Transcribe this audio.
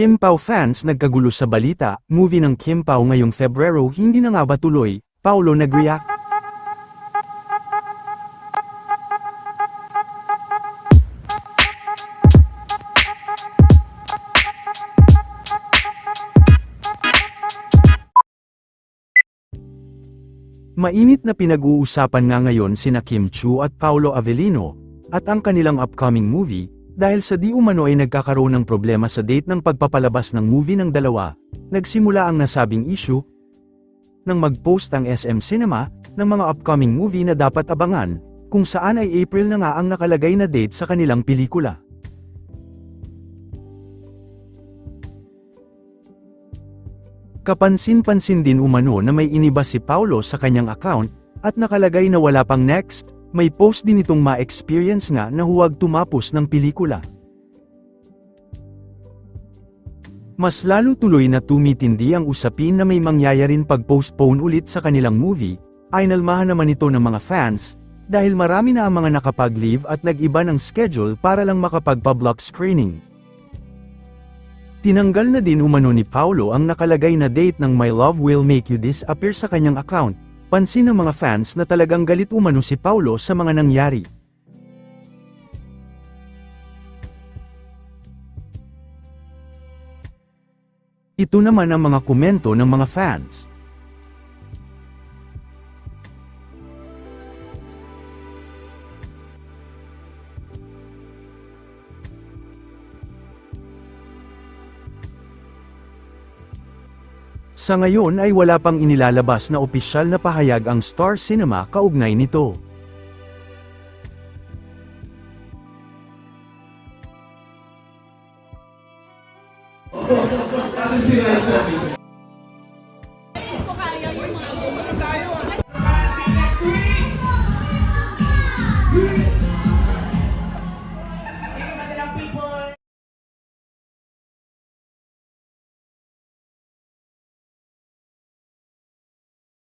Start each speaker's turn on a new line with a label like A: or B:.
A: Kim Pao fans nagkagulo sa balita, movie ng Kim Pao ngayong Febrero hindi na nga ba tuloy, Paulo nag-react. Mainit na pinag-uusapan nga ngayon sina Kim Chu at Paolo Avellino, at ang kanilang upcoming movie, dahil sa di umano ay nagkakaroon ng problema sa date ng pagpapalabas ng movie ng dalawa, nagsimula ang nasabing issue, nang mag-post ang SM Cinema, ng mga upcoming movie na dapat abangan, kung saan ay April na nga ang nakalagay na date sa kanilang pelikula. Kapansin-pansin din umano na may iniba si Paulo sa kanyang account, at nakalagay na wala pang next, may post din itong ma-experience nga na huwag tumapos ng pelikula. Mas lalo tuloy na tumitindi ang usapin na may mangyayarin pag-postpone ulit sa kanilang movie, ay nalmahan naman ito ng mga fans, dahil marami na ang mga nakapag-leave at nag-iba ng schedule para lang makapagpa-block screening. Tinanggal na din umano ni Paulo ang nakalagay na date ng My Love Will Make You Disappear sa kanyang account, pansin ng mga fans na talagang galit umano si Paulo sa mga nangyari. Ito naman ang mga komento ng mga fans. Sa ngayon ay wala pang inilalabas na opisyal na pahayag ang Star Cinema kaugnay nito.
B: people